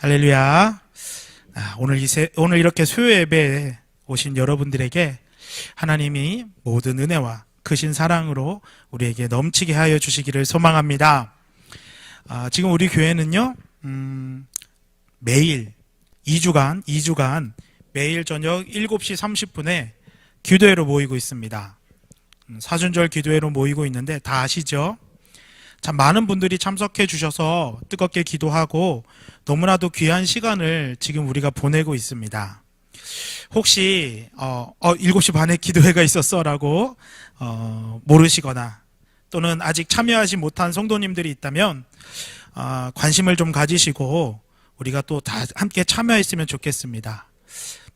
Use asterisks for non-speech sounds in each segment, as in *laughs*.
할렐루야. 아, 오늘 이세, 오늘 이렇게 수요 예배에 오신 여러분들에게 하나님이 모든 은혜와 크신 사랑으로 우리에게 넘치게 하여 주시기를 소망합니다. 아, 지금 우리 교회는요, 음, 매일 2주간, 2주간 매일 저녁 7시 30분에 기도회로 모이고 있습니다. 음, 사순절 기도회로 모이고 있는데 다 아시죠? 참 많은 분들이 참석해 주셔서 뜨겁게 기도하고 너무나도 귀한 시간을 지금 우리가 보내고 있습니다. 혹시 어, 어 7시 반에 기도회가 있었어라고 어, 모르시거나 또는 아직 참여하지 못한 성도님들이 있다면 어, 관심을 좀 가지시고 우리가 또 다 함께 참여했으면 좋겠습니다.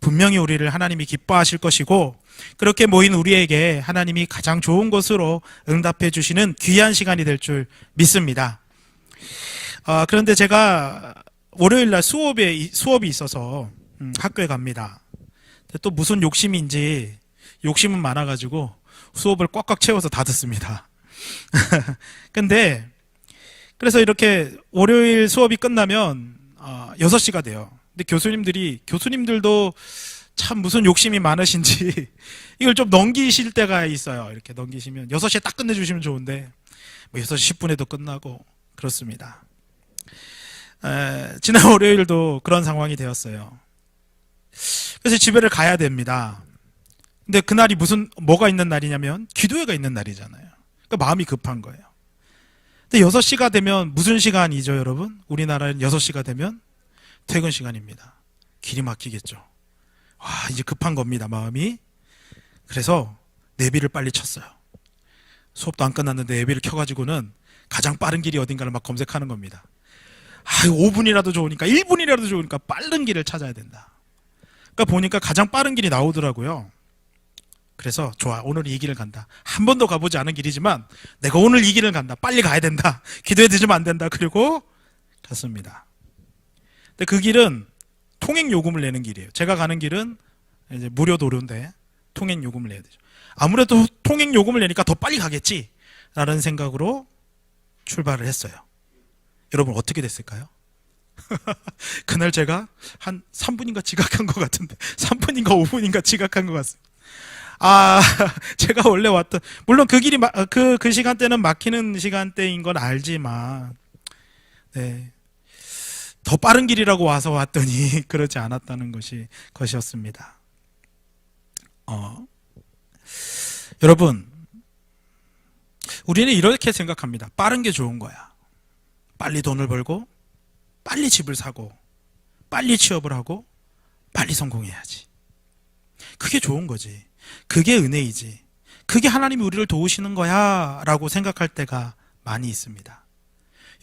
분명히 우리를 하나님이 기뻐하실 것이고 그렇게 모인 우리에게 하나님이 가장 좋은 것으로 응답해 주시는 귀한 시간이 될 줄 믿습니다. 아, 그런데 제가 월요일 날 수업에 이- 수업이 있어서 음, 학교에 갑니다. 또 무슨 욕심인지 욕심은 많아가지고 수업을 꽉꽉 채워서 다 듣습니다. *laughs* 근데 그래서 이렇게 월요일 수업이 끝나면 어, 6시가 돼요. 근데 교수님들이 교수님들도 참 무슨 욕심이 많으신지 *laughs* 이걸 좀 넘기실 때가 있어요. 이렇게 넘기시면 6시에 딱 끝내 주시면 좋은데 뭐 6시 10분에도 끝나고 그렇습니다. 에, 지난 *laughs* 월요일도 그런 상황이 되었어요. 그래서 집에를 가야 됩니다. 근데 그날이 무슨 뭐가 있는 날이냐면 기도회가 있는 날이잖아요. 그러니까 마음이 급한 거예요. 근데 6시가 되면 무슨 시간이죠, 여러분? 우리나라는 6시가 되면 퇴근 시간입니다. 길이 막히겠죠. 와, 이제 급한 겁니다, 마음이. 그래서 내비를 빨리 쳤어요. 수업도 안 끝났는데 내비를 켜가지고는 가장 빠른 길이 어딘가를 막 검색하는 겁니다. 아, 5분이라도 좋으니까, 1분이라도 좋으니까 빠른 길을 찾아야 된다. 그러니까 보니까 가장 빠른 길이 나오더라고요. 그래서 좋아 오늘 이 길을 간다 한 번도 가보지 않은 길이지만 내가 오늘 이 길을 간다 빨리 가야 된다 기도해 드리면 안 된다 그리고 갔습니다 근데 그 길은 통행 요금을 내는 길이에요 제가 가는 길은 이제 무료 도로인데 통행 요금을 내야 되죠 아무래도 통행 요금을 내니까 더 빨리 가겠지 라는 생각으로 출발을 했어요 여러분 어떻게 됐을까요? *laughs* 그날 제가 한 3분인가 지각한 것 같은데 *laughs* 3분인가 5분인가 지각한 것 같습니다 아, *laughs* 제가 원래 왔던, 물론 그 길이, 마- 그, 그 시간대는 막히는 시간대인 건 알지만, 네. 더 빠른 길이라고 와서 왔더니 *laughs* 그러지 않았다는 것이, 것이었습니다. 어, 여러분, 우리는 이렇게 생각합니다. 빠른 게 좋은 거야. 빨리 돈을 벌고, 빨리 집을 사고, 빨리 취업을 하고, 빨리 성공해야지. 그게 좋은 거지. 그게 은혜이지. 그게 하나님이 우리를 도우시는 거야. 라고 생각할 때가 많이 있습니다.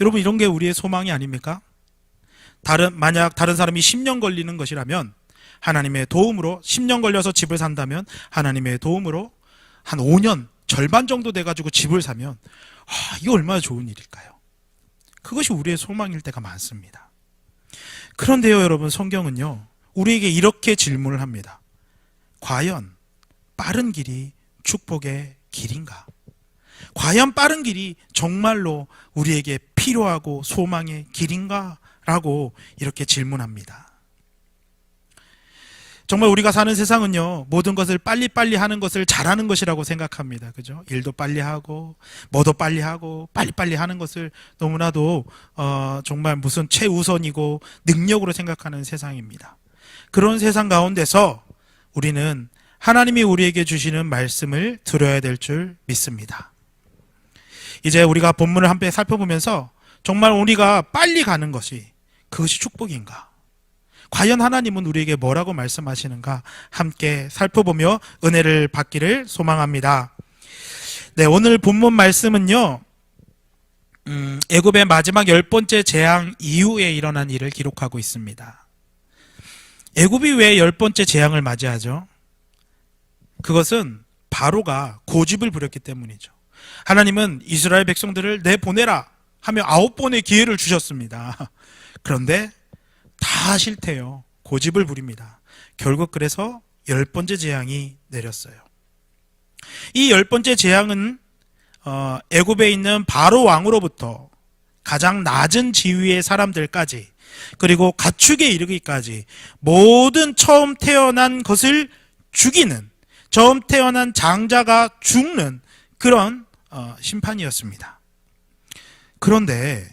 여러분, 이런 게 우리의 소망이 아닙니까? 다른, 만약 다른 사람이 10년 걸리는 것이라면 하나님의 도움으로 10년 걸려서 집을 산다면 하나님의 도움으로 한 5년 절반 정도 돼 가지고 집을 사면 아, 이거 얼마나 좋은 일일까요? 그것이 우리의 소망일 때가 많습니다. 그런데요, 여러분, 성경은요, 우리에게 이렇게 질문을 합니다. 과연 빠른 길이 축복의 길인가? 과연 빠른 길이 정말로 우리에게 필요하고 소망의 길인가? 라고 이렇게 질문합니다. 정말 우리가 사는 세상은요, 모든 것을 빨리빨리 하는 것을 잘하는 것이라고 생각합니다. 그죠? 일도 빨리 하고, 뭐도 빨리 하고, 빨리빨리 하는 것을 너무나도, 어, 정말 무슨 최우선이고, 능력으로 생각하는 세상입니다. 그런 세상 가운데서 우리는 하나님이 우리에게 주시는 말씀을 들어야 될 줄 믿습니다. 이제 우리가 본문을 함께 살펴보면서 정말 우리가 빨리 가는 것이 그것이 축복인가? 과연 하나님은 우리에게 뭐라고 말씀하시는가? 함께 살펴보며 은혜를 받기를 소망합니다. 네, 오늘 본문 말씀은요. 음, 애굽의 마지막 열 번째 재앙 이후에 일어난 일을 기록하고 있습니다. 애굽이 왜 열 번째 재앙을 맞이하죠? 그것은 바로가 고집을 부렸기 때문이죠. 하나님은 이스라엘 백성들을 내보내라 하며 아홉 번의 기회를 주셨습니다. 그런데 다 싫대요. 고집을 부립니다. 결국 그래서 열 번째 재앙이 내렸어요. 이 열 번째 재앙은 어, 애굽에 있는 바로 왕으로부터 가장 낮은 지위의 사람들까지 그리고 가축에 이르기까지 모든 처음 태어난 것을 죽이는 처음 태어난 장자가 죽는 그런 어, 심판이었습니다. 그런데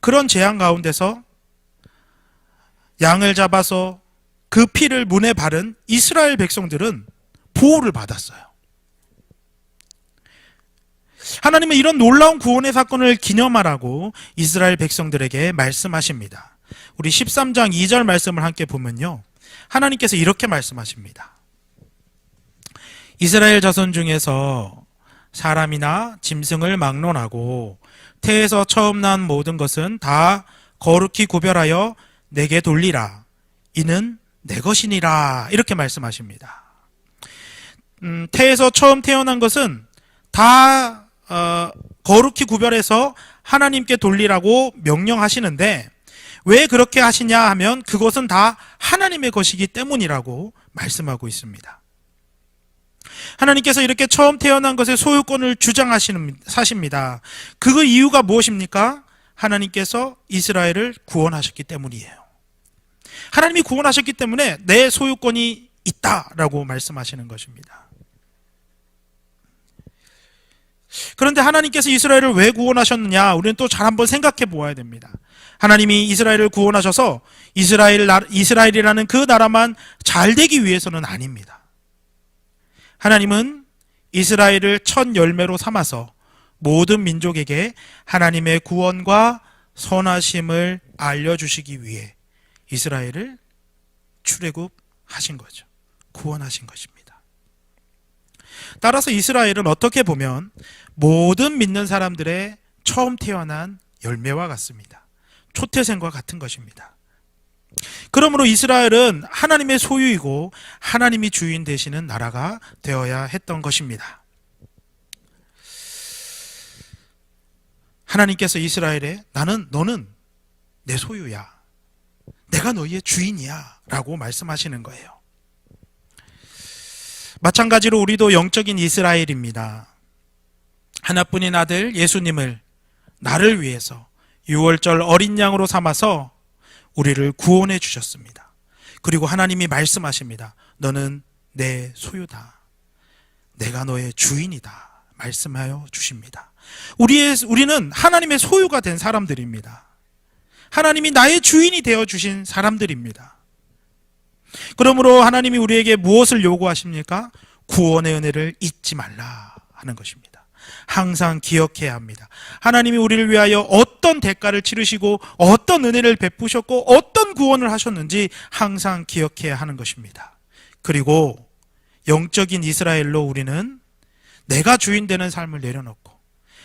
그런 재앙 가운데서 양을 잡아서 그 피를 문에 바른 이스라엘 백성들은 보호를 받았어요. 하나님은 이런 놀라운 구원의 사건을 기념하라고 이스라엘 백성들에게 말씀하십니다. 우리 13장 2절 말씀을 함께 보면요. 하나님께서 이렇게 말씀하십니다. 이스라엘 자손 중에서 사람이나 짐승을 막론하고 태에서 처음 난 모든 것은 다 거룩히 구별하여 내게 돌리라. 이는 내 것이니라. 이렇게 말씀하십니다. 음, 태에서 처음 태어난 것은 다 어, 거룩히 구별해서 하나님께 돌리라고 명령하시는데 왜 그렇게 하시냐 하면 그것은 다 하나님의 것이기 때문이라고 말씀하고 있습니다. 하나님께서 이렇게 처음 태어난 것의 소유권을 주장하시는 사십니다. 그 이유가 무엇입니까? 하나님께서 이스라엘을 구원하셨기 때문이에요. 하나님이 구원하셨기 때문에 내 소유권이 있다라고 말씀하시는 것입니다. 그런데 하나님께서 이스라엘을 왜 구원하셨느냐? 우리는 또 잘 한번 생각해 보아야 됩니다. 하나님이 이스라엘을 구원하셔서 이스라엘 이스라엘이라는 그 나라만 잘 되기 위해서는 아닙니다. 하나님은 이스라엘을 첫 열매로 삼아서 모든 민족에게 하나님의 구원과 선하심을 알려주시기 위해 이스라엘을 출애굽하신 거죠. 구원하신 것입니다. 따라서 이스라엘은 어떻게 보면 모든 믿는 사람들의 처음 태어난 열매와 같습니다. 초태생과 같은 것입니다. 그러므로 이스라엘은 하나님의 소유이고 하나님이 주인 되시는 나라가 되어야 했던 것입니다. 하나님께서 이스라엘에 나는 너는 내 소유야. 내가 너희의 주인이야. 라고 말씀하시는 거예요. 마찬가지로 우리도 영적인 이스라엘입니다. 하나뿐인 아들 예수님을 나를 위해서 6월절 어린 양으로 삼아서 우리를 구원해 주셨습니다. 그리고 하나님이 말씀하십니다. 너는 내 소유다. 내가 너의 주인이다. 말씀하여 주십니다. 우리의, 우리는 하나님의 소유가 된 사람들입니다. 하나님이 나의 주인이 되어 주신 사람들입니다. 그러므로 하나님이 우리에게 무엇을 요구하십니까? 구원의 은혜를 잊지 말라 하는 것입니다. 항상 기억해야 합니다. 하나님이 우리를 위하여 어떤 대가를 치르시고 어떤 은혜를 베푸셨고 어떤 구원을 하셨는지 항상 기억해야 하는 것입니다. 그리고 영적인 이스라엘로 우리는 내가 주인 되는 삶을 내려놓고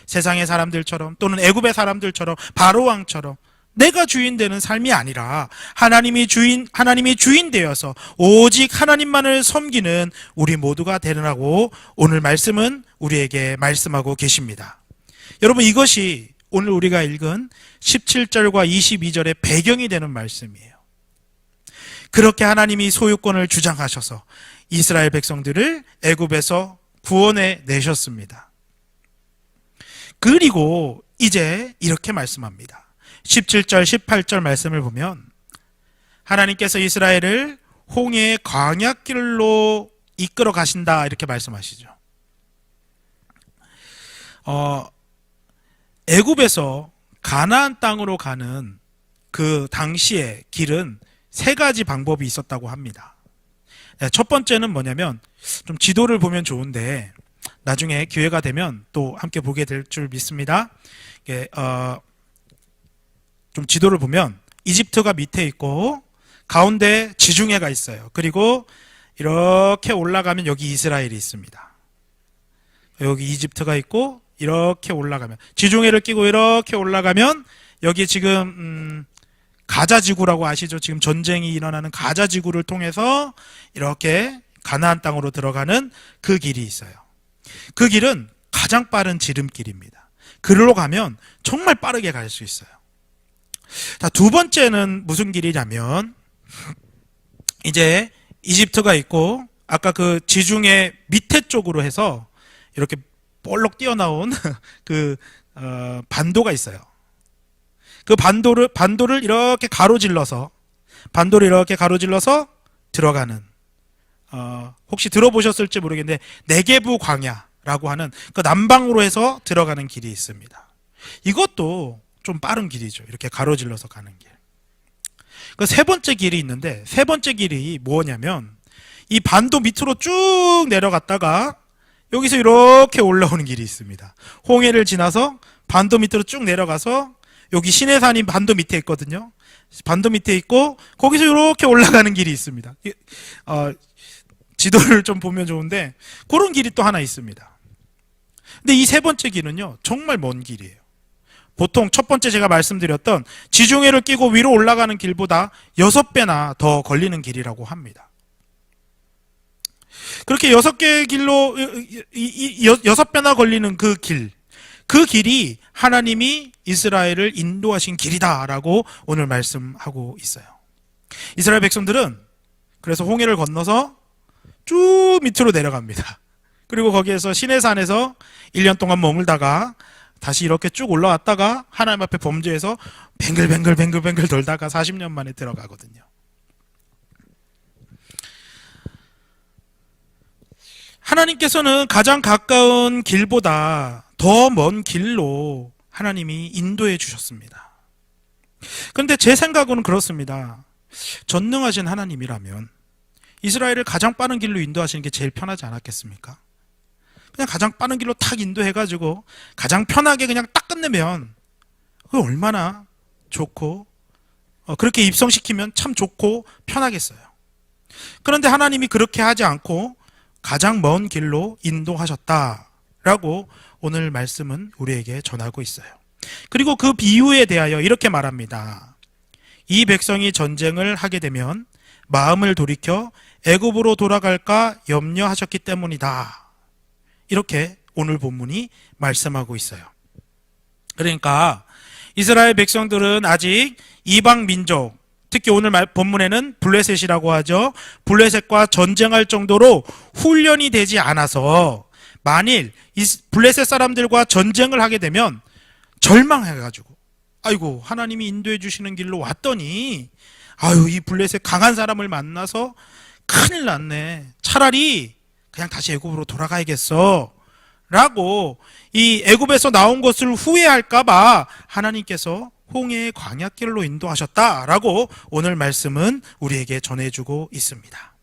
세상의 사람들처럼 또는 애굽의 사람들처럼 바로 왕처럼 내가 주인 되는 삶이 아니라 하나님이 주인 하나님이 주인 되어서 오직 하나님만을 섬기는 우리 모두가 되느라고 오늘 말씀은 우리에게 말씀하고 계십니다. 여러분 이것이 오늘 우리가 읽은 17절과 22절의 배경이 되는 말씀이에요. 그렇게 하나님이 소유권을 주장하셔서 이스라엘 백성들을 애굽에서 구원해 내셨습니다. 그리고 이제 이렇게 말씀합니다. 17절, 18절 말씀을 보면 하나님께서 이스라엘을 홍해의 광야길로 이끌어 가신다 이렇게 말씀하시죠. 어, 애굽에서 가나안 땅으로 가는 그 당시의 길은 세 가지 방법이 있었다고 합니다. 네, 첫 번째는 뭐냐면 좀 지도를 보면 좋은데 나중에 기회가 되면 또 함께 보게 될 줄 믿습니다. 이게 어, 좀 지도를 보면 이집트가 밑에 있고 가운데 지중해가 있어요. 그리고 이렇게 올라가면 여기 이스라엘이 있습니다. 여기 이집트가 있고 이렇게 올라가면 지중해를 끼고 이렇게 올라가면 여기 지금 음, 가자 지구라고 아시죠? 지금 전쟁이 일어나는 가자 지구를 통해서 이렇게 가나안 땅으로 들어가는 그 길이 있어요. 그 길은 가장 빠른 지름길입니다. 그리로 가면 정말 빠르게 갈 수 있어요. 자, 두 번째는 무슨 길이냐면 이제 이집트가 있고 아까 그 지중해 밑에 쪽으로 해서 이렇게 볼록 뛰어나온 *laughs* 그 어, 반도가 있어요. 그 반도를 반도를 이렇게 가로질러서 반도를 이렇게 가로질러서 들어가는 어, 혹시 들어보셨을지 모르겠는데 네게부 광야라고 하는 그 남방으로 해서 들어가는 길이 있습니다. 이것도 좀 빠른 길이죠. 이렇게 가로질러서 가는 길. 그 세 번째 길이 있는데 세 번째 길이 뭐냐면 이 반도 밑으로 쭉 내려갔다가 여기서 이렇게 올라오는 길이 있습니다. 홍해를 지나서 반도 밑으로 쭉 내려가서 여기 시내산이 반도 밑에 있거든요. 반도 밑에 있고 거기서 이렇게 올라가는 길이 있습니다. 이- 어, 지도를 좀 보면 좋은데 그런 길이 또 하나 있습니다. 근데 이 세 번째 길은요 정말 먼 길이에요. 보통 첫 번째 제가 말씀드렸던 지중해를 끼고 위로 올라가는 길보다 여섯 배나 더 걸리는 길이라고 합니다. 그렇게 여섯 개의 길로 여섯 배나 걸리는 그 길, 그 길이 하나님이 이스라엘을 인도하신 길이다라고 오늘 말씀하고 있어요. 이스라엘 백성들은 그래서 홍해를 건너서 쭉 밑으로 내려갑니다. 그리고 거기에서 시내산에서 1년 동안 머물다가 다시 이렇게 쭉 올라왔다가 하나님 앞에 범죄해서 뱅글뱅글 뱅글뱅글 돌다가 40년 만에 들어가거든요. 하나님께서는 가장 가까운 길보다 더 먼 길로 하나님이 인도해 주셨습니다. 그런데 제 생각은 그렇습니다. 전능하신 하나님이라면 이스라엘을 가장 빠른 길로 인도하시는 게 제일 편하지 않았겠습니까? 그냥 가장 빠른 길로 탁 인도해가지고 가장 편하게 그냥 딱 끝내면 그 얼마나 좋고 어, 그렇게 입성시키면 참 좋고 편하겠어요. 그런데 하나님이 그렇게 하지 않고 가장 먼 길로 인도하셨다라고 오늘 말씀은 우리에게 전하고 있어요. 그리고 그 비유에 대하여 이렇게 말합니다. 이 백성이 전쟁을 하게 되면 마음을 돌이켜 애굽으로 돌아갈까 염려하셨기 때문이다. 이렇게 오늘 본문이 말씀하고 있어요. 그러니까 이스라엘 백성들은 아직 이방 민족, 특히 오늘 말- 본문에는 블레셋이라고 하죠. 블레셋과 전쟁할 정도로 훈련이 되지 않아서 만일 이 블레셋 사람들과 전쟁을 하게 되면 절망해가지고 아이고 하나님이 인도해 주시는 길로 왔더니 아유 이 블레셋 강한 사람을 만나서 큰일 났네. 차라리 그냥 다시 애굽으로 돌아가야겠어. 라고 이 애굽에서 나온 것을 후회할까봐 하나님께서 홍해의 광야길로 인도하셨다라고 오늘 말씀은 우리에게 전해주고 있습니다.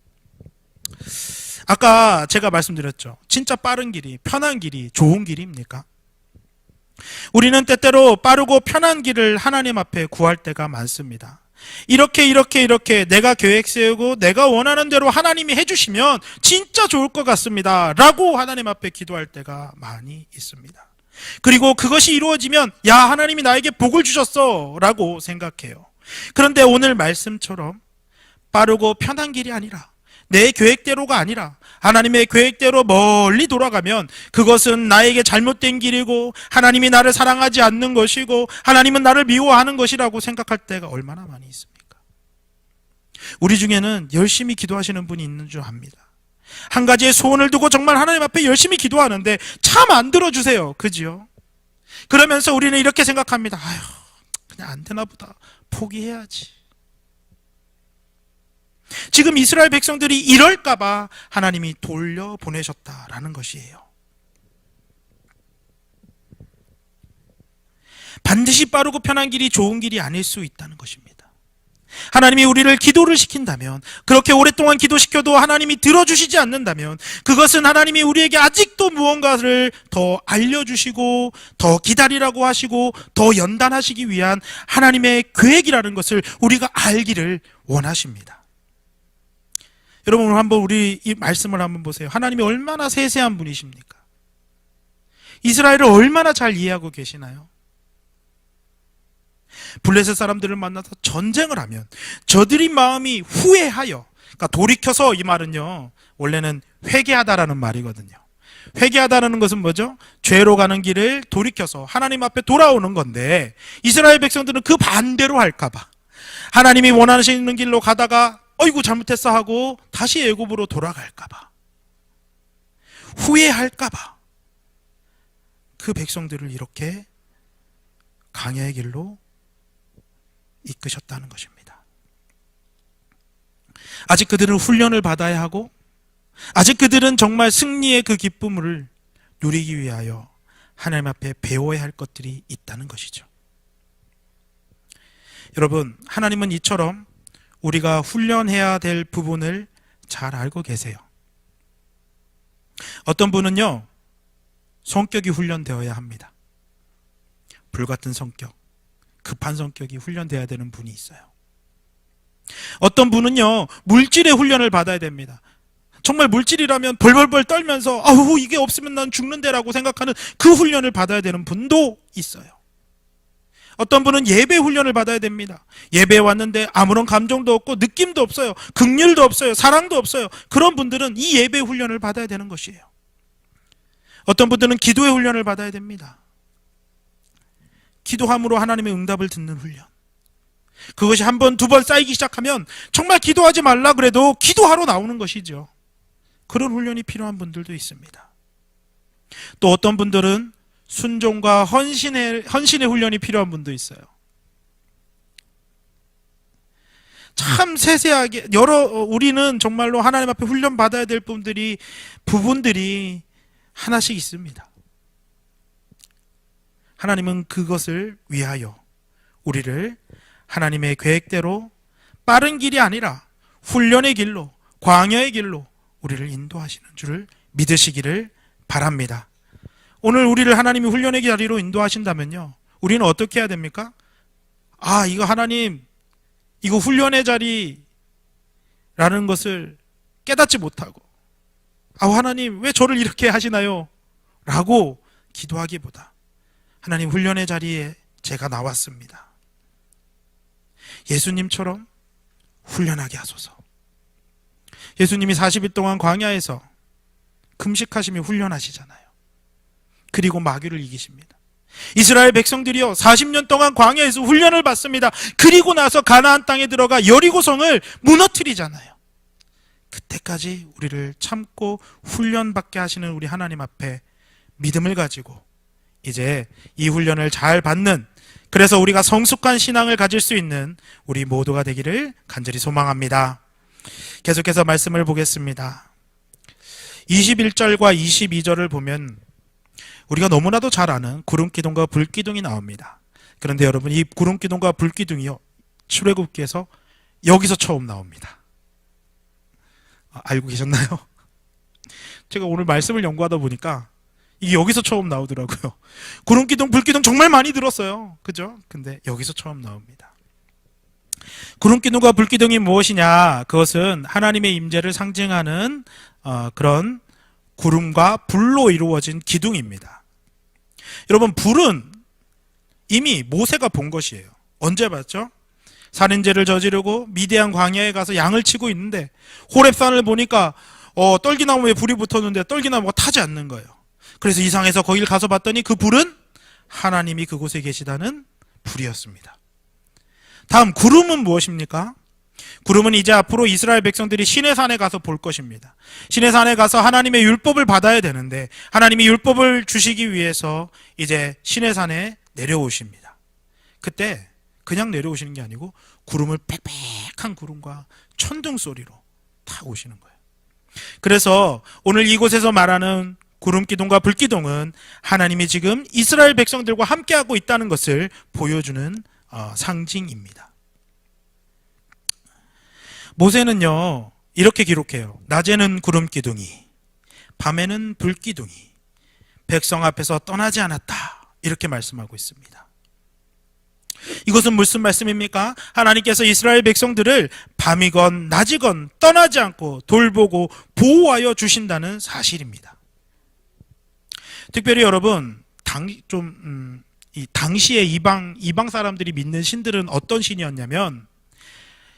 아까 제가 말씀드렸죠. 진짜 빠른 길이, 편한 길이 좋은 길입니까? 우리는 때때로 빠르고 편한 길을 하나님 앞에 구할 때가 많습니다. 이렇게 이렇게 이렇게 내가 계획 세우고 내가 원하는 대로 하나님이 해주시면 진짜 좋을 것 같습니다. 라고 하나님 앞에 기도할 때가 많이 있습니다. 그리고 그것이 이루어지면 야 하나님이 나에게 복을 주셨어 라고 생각해요. 그런데 오늘 말씀처럼 빠르고 편한 길이 아니라 내 계획대로가 아니라 하나님의 계획대로 멀리 돌아가면 그것은 나에게 잘못된 길이고 하나님이 나를 사랑하지 않는 것이고 하나님은 나를 미워하는 것이라고 생각할 때가 얼마나 많이 있습니까? 우리 중에는 열심히 기도하시는 분이 있는 줄 압니다. 한 가지의 소원을 두고 정말 하나님 앞에 열심히 기도하는데 참 안 들어주세요. 그지요? 그러면서 우리는 이렇게 생각합니다. 아휴, 그냥 안 되나 보다. 포기해야지. 지금 이스라엘 백성들이 이럴까봐 하나님이 돌려 보내셨다라는 것이에요. 반드시 빠르고 편한 길이 좋은 길이 아닐 수 있다는 것입니다. 하나님이 우리를 기도를 시킨다면, 그렇게 오랫동안 기도시켜도 하나님이 들어주시지 않는다면, 그것은 하나님이 우리에게 아직도 무언가를 더 알려주시고, 더 기다리라고 하시고, 더 연단하시기 위한 하나님의 계획이라는 것을 우리가 알기를 원하십니다. 여러분 오늘 한번 우리 이 말씀을 한번 보세요. 하나님이 얼마나 세세한 분이십니까? 이스라엘을 얼마나 잘 이해하고 계시나요? 블레셋 사람들을 만나서 전쟁을 하면 저들이 마음이 후회하여 그러니까 돌이켜서 이 말은요. 원래는 회개하다라는 말이거든요. 회개하다라는 것은 뭐죠? 죄로 가는 길을 돌이켜서 하나님 앞에 돌아오는 건데 이스라엘 백성들은 그 반대로 할까 봐 하나님이 원하시는 길로 가다가 어이구 잘못했어 하고 다시 애굽으로 돌아갈까 봐 후회할까 봐 그 백성들을 이렇게 강야의 길로 이끄셨다는 것입니다. 아직 그들은 훈련을 받아야 하고 아직 그들은 정말 승리의 그 기쁨을 누리기 위하여 하나님 앞에 배워야 할 것들이 있다는 것이죠. 여러분, 하나님은 이처럼 우리가 훈련해야 될 부분을 잘 알고 계세요. 어떤 분은요, 성격이 훈련되어야 합니다. 불같은 성격, 급한 성격이 훈련되어야 되는 분이 있어요. 어떤 분은요, 물질의 훈련을 받아야 됩니다. 정말 물질이라면 벌벌벌 떨면서 아우 이게 없으면 난 죽는데라고 생각하는 그 훈련을 받아야 되는 분도 있어요. 어떤 분은 예배 훈련을 받아야 됩니다. 예배에 왔는데 아무런 감정도 없고 느낌도 없어요. 극률도 없어요. 사랑도 없어요. 그런 분들은 이 예배 훈련을 받아야 되는 것이에요. 어떤 분들은 기도의 훈련을 받아야 됩니다. 기도함으로 하나님의 응답을 듣는 훈련. 그것이 한 번, 두 번 쌓이기 시작하면 정말 기도하지 말라 그래도 기도하러 나오는 것이죠. 그런 훈련이 필요한 분들도 있습니다. 또 어떤 분들은 순종과 헌신의, 헌신의 훈련이 필요한 분도 있어요. 참 세세하게 여러 어, 우리는 정말로 하나님 앞에 훈련 받아야 될 부분들이 부분들이 하나씩 있습니다. 하나님은 그것을 위하여 우리를 하나님의 계획대로 빠른 길이 아니라 훈련의 길로 광야의 길로 우리를 인도하시는 줄을 믿으시기를 바랍니다. 오늘 우리를 하나님이 훈련의 자리로 인도하신다면요. 우리는 어떻게 해야 됩니까? 아, 이거 하나님, 이거 훈련의 자리라는 것을 깨닫지 못하고, 아, 하나님, 왜 저를 이렇게 하시나요? 라고 기도하기보다, 하나님 훈련의 자리에 제가 나왔습니다. 예수님처럼 훈련하게 하소서. 예수님이 40일 동안 광야에서 금식하시며 훈련하시잖아요. 그리고 마귀를 이기십니다. 이스라엘 백성들이요 40년 동안 광야에서 훈련을 받습니다. 그리고 나서 가나안 땅에 들어가 여리고성을 무너뜨리잖아요. 그때까지 우리를 참고 훈련받게 하시는 우리 하나님 앞에 믿음을 가지고 이제 이 훈련을 잘 받는 그래서 우리가 성숙한 신앙을 가질 수 있는 우리 모두가 되기를 간절히 소망합니다. 계속해서 말씀을 보겠습니다. 21절과 22절을 보면 우리가 너무나도 잘 아는 구름 기둥과 불 기둥이 나옵니다. 그런데 여러분 이 구름 기둥과 불 기둥이요 출애굽기에서 여기서 처음 나옵니다. 아, 알고 계셨나요? *laughs* 제가 오늘 말씀을 연구하다 보니까 이게 여기서 처음 나오더라고요. *laughs* 구름 기둥, 불 기둥 정말 많이 들었어요. 그죠? 근데 여기서 처음 나옵니다. 구름 기둥과 불 기둥이 무엇이냐? 그것은 하나님의 임재를 상징하는 어, 그런 구름과 불로 이루어진 기둥입니다. 여러분 불은 이미 모세가 본 것이에요. 언제 봤죠? 살인죄를 저지르고 미디안 광야에 가서 양을 치고 있는데 호렙산을 보니까 어, 떨기나무에 불이 붙었는데 떨기나무가 타지 않는 거예요. 그래서 이상해서 거길 가서 봤더니 그 불은 하나님이 그곳에 계시다는 불이었습니다. 다음 구름은 무엇입니까? 구름은 이제 앞으로 이스라엘 백성들이 신의 산에 가서 볼 것입니다. 신의 산에 가서 하나님의 율법을 받아야 되는데 하나님이 율법을 주시기 위해서 이제 신의 산에 내려오십니다. 그때 그냥 내려오시는 게 아니고 구름을 빽빽한 구름과 천둥 소리로 타 오시는 거예요. 그래서 오늘 이곳에서 말하는 구름 기둥과 불 기둥은 하나님이 지금 이스라엘 백성들과 함께하고 있다는 것을 보여주는 어, 상징입니다. 모세는요, 이렇게 기록해요. 낮에는 구름 기둥이, 밤에는 불 기둥이, 백성 앞에서 떠나지 않았다. 이렇게 말씀하고 있습니다. 이것은 무슨 말씀입니까? 하나님께서 이스라엘 백성들을 밤이건 낮이건 떠나지 않고 돌보고 보호하여 주신다는 사실입니다. 특별히 여러분, 당, 좀, 음, 이 당시에 이방, 이방 사람들이 믿는 신들은 어떤 신이었냐면,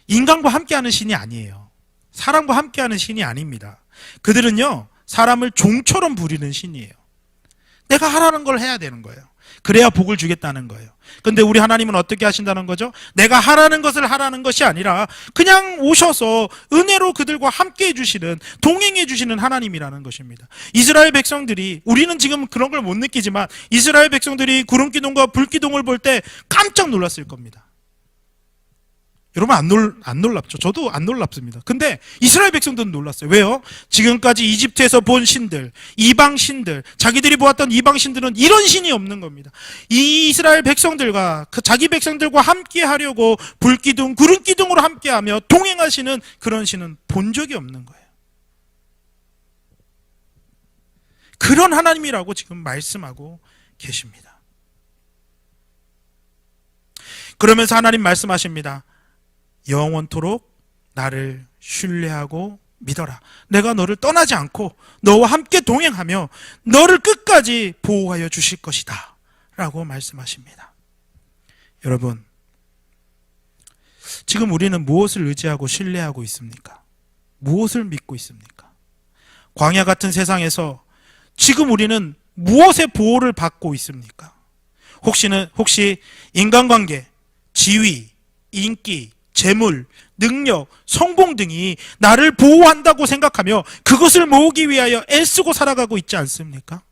인간과 함께하는 신이 아니에요. 사람과 함께하는 신이 아닙니다. 그들은요, 사람을 종처럼 부리는 신이에요. 내가 하라는 걸 해야 되는 거예요. 그래야 복을 주겠다는 거예요. 근데 우리 하나님은 어떻게 하신다는 거죠? 내가 하라는 것을 하라는 것이 아니라 그냥 오셔서 은혜로 그들과 함께 해주시는, 동행해 주시는 하나님이라는 것입니다. 이스라엘 백성들이, 우리는 지금 그런 걸 못 느끼지만 이스라엘 백성들이 구름기둥과 불기둥을 볼 때 깜짝 놀랐을 겁니다. 여러분 안, 놀, 안 놀랍죠? 저도 안 놀랍습니다. 근데 이스라엘 백성들은 놀랐어요. 왜요? 지금까지 이집트에서 본 신들, 이방 신들, 자기들이 보았던 이방 신들은 이런 신이 없는 겁니다. 이 이스라엘 백성들과 그 자기 백성들과 함께 하려고 불기둥, 구름기둥으로 함께 하며 동행하시는 그런 신은 본 적이 없는 거예요. 그런 하나님이라고 지금 말씀하고 계십니다. 그러면서 하나님 말씀하십니다. 영원토록 나를 신뢰하고 믿어라. 내가 너를 떠나지 않고 너와 함께 동행하며 너를 끝까지 보호하여 주실 것이다. 라고 말씀하십니다. 여러분, 지금 우리는 무엇을 의지하고 신뢰하고 있습니까? 무엇을 믿고 있습니까? 광야 같은 세상에서 지금 우리는 무엇의 보호를 받고 있습니까? 혹시는, 혹시 인간관계, 지위, 인기, 재물, 능력, 성공 등이 나를 보호한다고 생각하며 그것을 모으기 위하여 애쓰고 살아가고 있지 않습니까?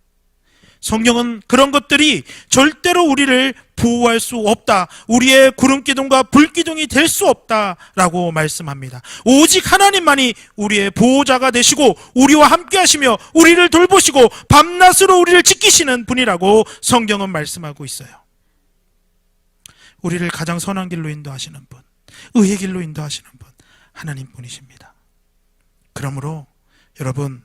성경은 그런 것들이 절대로 우리를 보호할 수 없다. 우리의 구름기둥과 불기둥이 될 수 없다라고 말씀합니다. 오직 하나님만이 우리의 보호자가 되시고 우리와 함께 하시며 우리를 돌보시고 밤낮으로 우리를 지키시는 분이라고 성경은 말씀하고 있어요. 우리를 가장 선한 길로 인도하시는 분, 의의 길로 인도하시는 분, 하나님 분이십니다. 그러므로 여러분,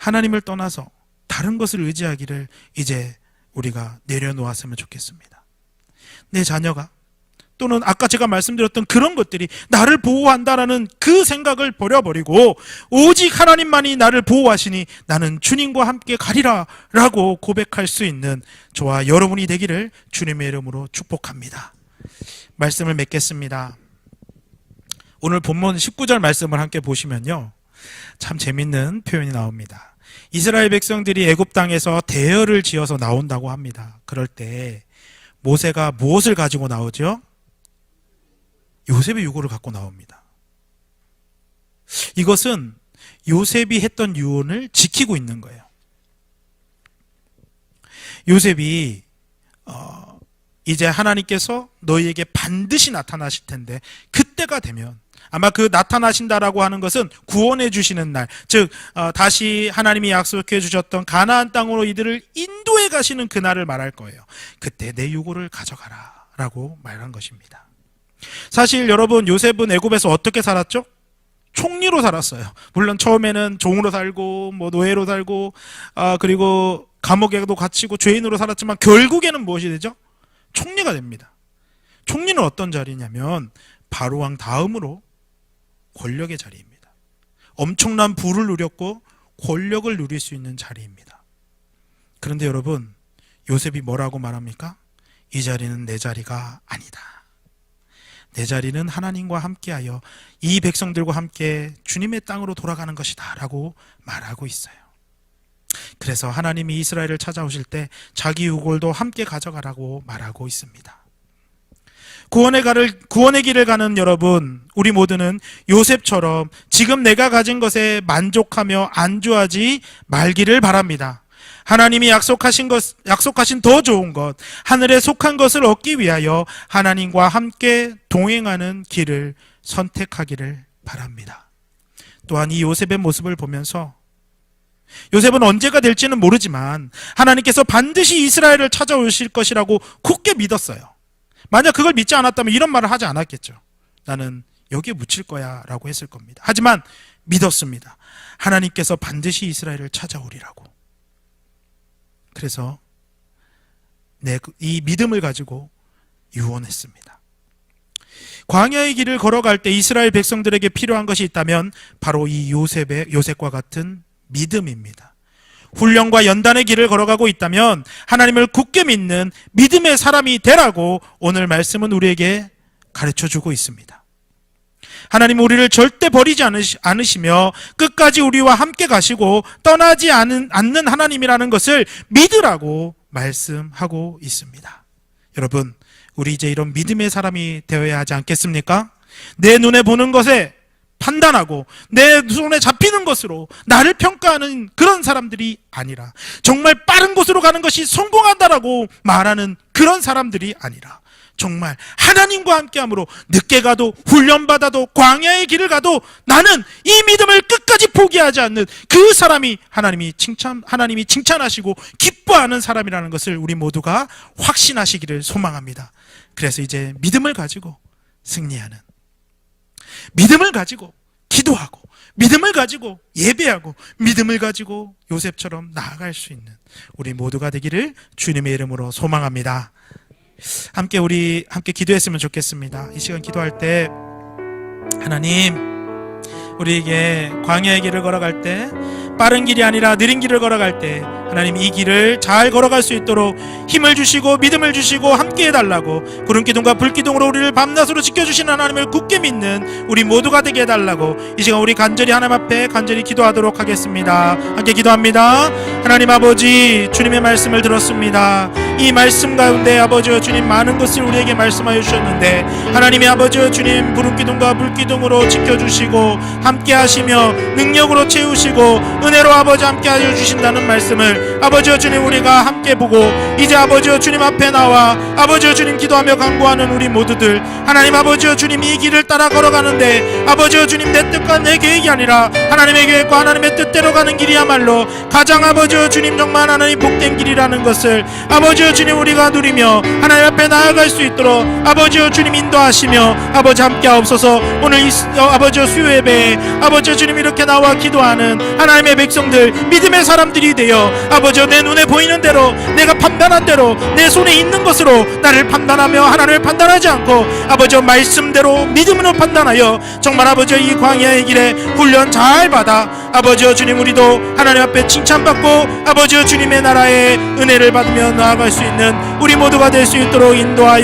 하나님을 떠나서 다른 것을 의지하기를 이제 우리가 내려놓았으면 좋겠습니다. 내 자녀가 또는 아까 제가 말씀드렸던 그런 것들이 나를 보호한다라는 그 생각을 버려버리고 오직 하나님만이 나를 보호하시니 나는 주님과 함께 가리라 라고 고백할 수 있는 저와 여러분이 되기를 주님의 이름으로 축복합니다. 말씀을 맺겠습니다. 오늘 본문 19절 말씀을 함께 보시면요. 참 재밌는 표현이 나옵니다. 이스라엘 백성들이 애굽 땅에서 대열을 지어서 나온다고 합니다. 그럴 때 모세가 무엇을 가지고 나오죠? 요셉의 유고를 갖고 나옵니다. 이것은 요셉이 했던 유언을 지키고 있는 거예요. 요셉이 어, 이제 하나님께서 너희에게 반드시 나타나실 텐데 그때가 되면 아마 그 나타나신다라고 하는 것은 구원해 주시는 날, 즉 어, 다시 하나님이 약속해 주셨던 가나안 땅으로 이들을 인도해 가시는 그 날을 말할 거예요. 그때 내 유고를 가져가라라고 말한 것입니다. 사실 여러분 요셉은 애굽에서 어떻게 살았죠? 총리로 살았어요. 물론 처음에는 종으로 살고 뭐 노예로 살고 아 그리고 감옥에도 갇히고 죄인으로 살았지만 결국에는 무엇이 되죠? 총리가 됩니다. 총리는 어떤 자리냐면 바로 왕 다음으로 권력의 자리입니다. 엄청난 부를 누렸고 권력을 누릴 수 있는 자리입니다. 그런데 여러분 요셉이 뭐라고 말합니까? 이 자리는 내 자리가 아니다. 내 자리는 하나님과 함께하여 이 백성들과 함께 주님의 땅으로 돌아가는 것이다 라고 말하고 있어요. 그래서 하나님이 이스라엘을 찾아오실 때 자기 유골도 함께 가져가라고 말하고 있습니다. 구원의 가를 구원의 길을 가는 여러분, 우리 모두는 요셉처럼 지금 내가 가진 것에 만족하며 안주하지 말기를 바랍니다. 하나님이 약속하신 것, 약속하신 더 좋은 것, 하늘에 속한 것을 얻기 위하여 하나님과 함께 동행하는 길을 선택하기를 바랍니다. 또한 이 요셉의 모습을 보면서 요셉은 언제가 될지는 모르지만 하나님께서 반드시 이스라엘을 찾아오실 것이라고 굳게 믿었어요. 만약 그걸 믿지 않았다면 이런 말을 하지 않았겠죠. 나는 여기에 묻힐 거야 라고 했을 겁니다. 하지만 믿었습니다. 하나님께서 반드시 이스라엘을 찾아오리라고. 그래서 내 이 믿음을 가지고 유언했습니다. 광야의 길을 걸어갈 때 이스라엘 백성들에게 필요한 것이 있다면 바로 이 요셉의 요셉과 같은 믿음입니다. 훈련과 연단의 길을 걸어가고 있다면 하나님을 굳게 믿는 믿음의 사람이 되라고 오늘 말씀은 우리에게 가르쳐 주고 있습니다. 하나님 우리를 절대 버리지 않으시며 끝까지 우리와 함께 가시고 떠나지 않는, 하나님이라는 것을 믿으라고 말씀하고 있습니다. 여러분, 우리 이제 이런 믿음의 사람이 되어야 하지 않겠습니까? 내 눈에 보는 것에 판단하고 내 손에 잡히는 것으로 나를 평가하는 그런 사람들이 아니라 정말 빠른 곳으로 가는 것이 성공한다라고 말하는 그런 사람들이 아니라 정말 하나님과 함께함으로 늦게 가도 훈련받아도 광야의 길을 가도 나는 이 믿음을 끝까지 포기하지 않는 그 사람이 하나님이 칭찬 하나님이 칭찬하시고 기뻐하는 사람이라는 것을 우리 모두가 확신하시기를 소망합니다. 그래서 이제 믿음을 가지고 승리하는 믿음을 가지고 기도하고 믿음을 가지고 예배하고 믿음을 가지고 요셉처럼 나아갈 수 있는 우리 모두가 되기를 주님의 이름으로 소망합니다. 함께 우리 함께 기도했으면 좋겠습니다. 이 시간 기도할 때 하나님 우리에게 광야의 길을 걸어갈 때 빠른 길이 아니라 느린 길을 걸어갈 때 하나님 이 길을 잘 걸어갈 수 있도록 힘을 주시고 믿음을 주시고 함께 해달라고 구름 기둥과 불 기둥으로 우리를 밤낮으로 지켜주시는 하나님을 굳게 믿는 우리 모두가 되게 해달라고 이 시간 우리 간절히 하나님 앞에 간절히 기도하도록 하겠습니다. 함께 기도합니다. 하나님 아버지 주님의 말씀을 들었습니다. 이 말씀 가운데 아버지여 주님 많은 것을 우리에게 말씀하여 주셨는데 하나님의 아버지여 주님 구름 기둥과 불 기둥으로 지켜주시고 함께 하시며 능력으로 채우시고 은혜로 아버지 함께 하여 주신다는 말씀을 아버지여 주님 우리가 함께 보고 이제 아버지여 주님 앞에 나와 아버지여 주님 기도하며 간구하는 우리 모두들 하나님 아버지여 주님 이 길을 따라 걸어가는데 아버지여 주님 내 뜻과 내 계획이 아니라 하나님의 계획과 하나님의 뜻대로 가는 길이야말로 가장 아버지여 주님 정말 하나님 복된 길이라는 것을 아버지여 주님 우리가 누리며 하나님 앞에 나아갈 수 있도록 아버지여 주님 인도하시며 아버지 함께 하옵소서. 오늘 어, 아버지여 수요 예배에 아버지여 주님 이렇게 나와 기도하는 하나님의 백성들 믿음의 사람들이 되어 아버지여 내 눈에 보이는 대로 내가 판단 한 대로 내 손에 있는 것으로 나를 판단하며 하나님을 판단하지 않고 아버지여 말씀대로 믿음으로 판단하여 정말 아버지여 이 광야의 길에 훈련 잘 받아 아버지여 주님 우리도 하나님 앞에 칭찬받고 아버지여 주님의 나라의 은혜를 받으며 나아갈 수 있는 우리 모두가 될 수 있도록 인도하여